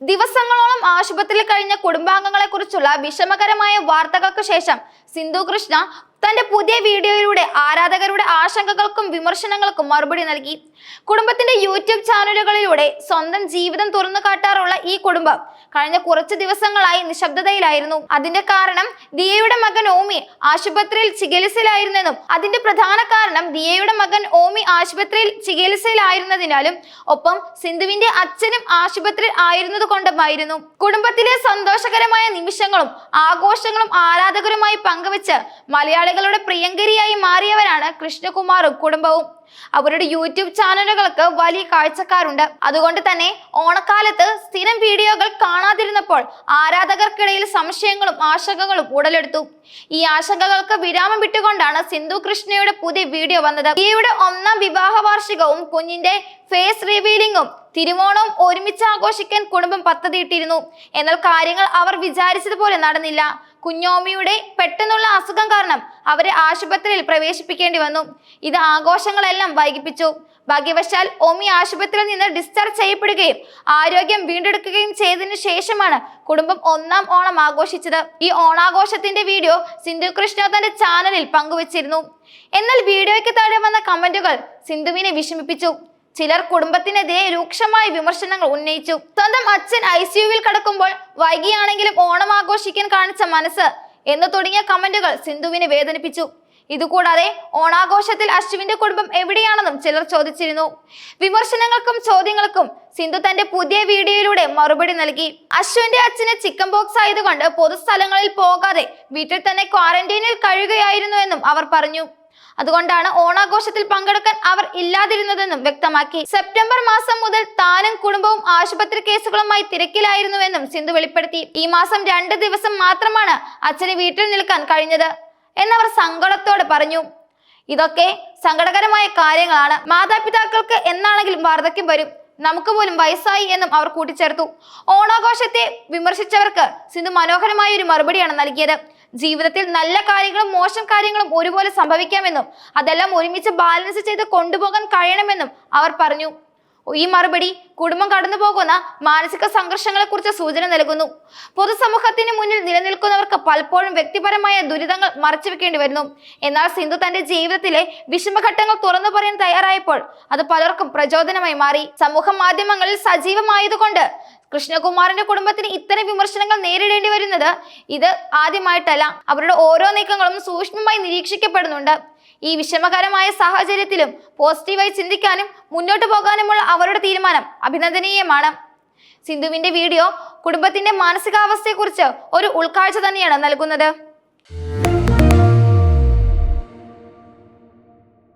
ദിവസങ്ങളോളം ആശുപത്രിയിൽ കഴിഞ്ഞ കുടുംബാംഗങ്ങളെ കുറിച്ചുള്ള വിഷമകരമായ വാർത്തകൾക്ക് ശേഷം സിന്ധു കൃഷ്ണ തന്റെ പുതിയ വീഡിയോയിലൂടെ ആരാധകരുടെ ആശങ്കകൾക്കും വിമർശനങ്ങൾക്കും മറുപടി നൽകി. കുടുംബത്തിന്റെ യൂട്യൂബ് ചാനലുകളിലൂടെ സ്വന്തം ജീവിതം തുറന്നു കാട്ടാറുള്ള ഈ കുടുംബം കഴിഞ്ഞ കുറച്ച് ദിവസങ്ങളായി നിശബ്ദതയിലായിരുന്നു. അതിന്റെ കാരണം ദിയയുടെ മകൻ ഓമി ആശുപത്രിയിൽ ചികിത്സയിലായിരുന്നെന്നും അതിന്റെ പ്രധാന കാരണം ദിയയുടെ മകൻ ഓമി ആശുപത്രിയിൽ ചികിത്സയിലായിരുന്നതിനാലും ഒപ്പം സിന്ധുവിന്റെ അച്ഛനും ആശുപത്രിയിൽ ആയിരുന്നത് കൊണ്ടുമായിരുന്നു. കുടുംബത്തിലെ സന്തോഷകരമായ നിമിഷങ്ങളും ആഘോഷങ്ങളും ആരാധകരുമായി പങ്കുവച്ച് മലയാളികളുടെ പ്രിയങ്കരിയായി മാറിയവരാണ് കൃഷ്ണകുമാറും കുടുംബവും. അവരുടെ യൂട്യൂബ് ചാനലുകൾക്ക് വലിയ കാഴ്ചക്കാരുണ്ട്. അതുകൊണ്ട് തന്നെ ഓണക്കാലത്ത് സ്ഥിരം വീഡിയോകൾ കാണാതിരുന്നപ്പോൾ ആരാധകർക്കിടയിൽ സംശയങ്ങളും ആശങ്കകളും ഉടലെടുത്തു. ഈ ആശങ്കകൾക്ക് വിരാമം വിട്ടുകൊണ്ടാണ് സിന്ധു കൃഷ്ണയുടെ പുതിയ വീഡിയോ വന്നത്. ഈയുടെ ഒന്നാം വിവാഹ വാർഷികവും കുഞ്ഞിന്റെ ഫേസ് റിവീലിംഗും തിരുവോണവും ഒരുമിച്ച് ആഘോഷിക്കാൻ കുടുംബം പദ്ധതിയിട്ടിരുന്നു. എന്നാൽ കാര്യങ്ങൾ അവർ വിചാരിച്ചതുപോലെ നടന്നില്ല. കുഞ്ഞോമിയുടെ പെട്ടെന്നുള്ള അസുഖം കാരണം അവരെ ആശുപത്രിയിൽ പ്രവേശിപ്പിക്കേണ്ടി വന്നു. ഇത് ആഘോഷങ്ങളെല്ലാം വൈകിപ്പിച്ചു. ഭാഗ്യവശാൽ ഓമി ആശുപത്രിയിൽ നിന്ന് ഡിസ്ചാർജ് ചെയ്യപ്പെടുകയും ആരോഗ്യം വീണ്ടെടുക്കുകയും ചെയ്തതിനു ശേഷമാണ് കുടുംബം ഒന്നാം ഓണം ആഘോഷിച്ചത്. ഈ ഓണാഘോഷത്തിന്റെ വീഡിയോ സിന്ധു കൃഷ്ണ തന്റെ ചാനലിൽ പങ്കുവച്ചിരുന്നു. എന്നാൽ വീഡിയോയ്ക്ക് താഴെ വന്ന കമന്റുകൾ സിന്ധുവിനെ വിഷമിപ്പിച്ചു. ചിലർ കുടുംബത്തിനെതിരെ രൂക്ഷമായ വിമർശനങ്ങൾ ഉന്നയിച്ചു. സ്വന്തം അച്ഛൻ ഐ സിയുവിൽ കിടക്കുമ്പോൾ വൈകിയാണെങ്കിലും ഓണം ആഘോഷിക്കാൻ കാണിച്ച മനസ്സ് എന്ന് തുടങ്ങിയ കമന്റുകൾ സിന്ധുവിനെ വേദനിപ്പിച്ചു. ഇതുകൂടാതെ ഓണാഘോഷത്തിൽ അശ്വിന്റെ കുടുംബം എവിടെയാണെന്നും ചിലർ ചോദിച്ചിരുന്നു. വിമർശനങ്ങൾക്കും ചോദ്യങ്ങൾക്കും സിന്ധു തന്റെ പുതിയ വീഡിയോയിലൂടെ മറുപടി നൽകി. അശ്വിന്റെ അച്ഛന് ചിക്കൻ ബോക്സ് ആയതുകൊണ്ട് പൊതുസ്ഥലങ്ങളിൽ പോകാതെ വീട്ടിൽ തന്നെ ക്വാറന്റൈനിൽ കഴിയുകയായിരുന്നുവെന്നും അവർ പറഞ്ഞു. അതുകൊണ്ടാണ് ഓണാഘോഷത്തിൽ പങ്കെടുക്കാൻ അവർ ഇല്ലാതിരുന്നതെന്നും വ്യക്തമാക്കി. സെപ്റ്റംബർ മാസം മുതൽ താനും കുടുംബവും ആശുപത്രി കേസുകളുമായി തിരക്കിലായിരുന്നുവെന്നും സിന്ധു വെളിപ്പെടുത്തി. ഈ മാസം രണ്ട് ദിവസം മാത്രമാണ് അച്ഛന് വീട്ടിൽ നിൽക്കാൻ കഴിഞ്ഞത് എന്നവർ സങ്കടത്തോടെ പറഞ്ഞു. ഇതൊക്കെ സങ്കടകരമായ കാര്യങ്ങളാണ്. മാതാപിതാക്കൾക്ക് എന്നാണെങ്കിലും വാർദ്ധക്യം വരും. നമുക്ക് പോലും വയസ്സായി എന്നും അവർ കൂട്ടിച്ചേർത്തു. ഓണാഘോഷത്തെ വിമർശിച്ചവർക്ക് സിന്ധു മനോഹരമായ ഒരു മറുപടിയാണ് നൽകിയത്. ജീവിതത്തിൽ നല്ല കാര്യങ്ങളും മോശം കാര്യങ്ങളും ഒരുപോലെ സംഭവിക്കാമെന്നും അതെല്ലാം ഒരുമിച്ച് ബാലൻസ് ചെയ്ത് കൊണ്ടുപോകാൻ കഴിയണമെന്നും അവർ പറഞ്ഞു. ഈ മറുപടി കുടുംബം കടന്നു പോകുന്ന മാനസിക സംഘർഷങ്ങളെ കുറിച്ച് സൂചന നൽകുന്നു. പൊതുസമൂഹത്തിന് മുന്നിൽ നിലനിൽക്കുന്നവർക്ക് പലപ്പോഴും വ്യക്തിപരമായ ദുരിതങ്ങൾ മറച്ചുവെക്കേണ്ടി വരുന്നു. എന്നാൽ സിന്ധു തന്റെ ജീവിതത്തിലെ വിഷമഘട്ടങ്ങൾ തുറന്നു പറയാൻ തയ്യാറായപ്പോൾ അത് പലർക്കും പ്രചോദനമായി മാറി. സമൂഹ മാധ്യമങ്ങളിൽ സജീവമായതുകൊണ്ട് കൃഷ്ണകുമാറിന്റെ കുടുംബത്തിന് ഇത്തരം വിമർശനങ്ങൾ നേരിടേണ്ടി വരുന്നത് ഇത് ആദ്യമായിട്ടല്ല. അവരുടെ ഓരോ നീക്കങ്ങളും സൂക്ഷ്മമായി നിരീക്ഷിക്കപ്പെടുന്നുണ്ട്. ഈ വിഷമകരമായ സാഹചര്യത്തിലും പോസിറ്റീവായി ചിന്തിക്കാനും മുന്നോട്ട് പോകാനുമുള്ള അവരുടെ തീരുമാനം അഭിനന്ദനീയമാണ്. സിന്ധുവിന്റെ വീഡിയോ കുടുംബത്തിന്റെ മാനസികാവസ്ഥയെക്കുറിച്ച് ഒരു ഉൾക്കാഴ്ച തന്നെയാണ് നൽകുന്നത്.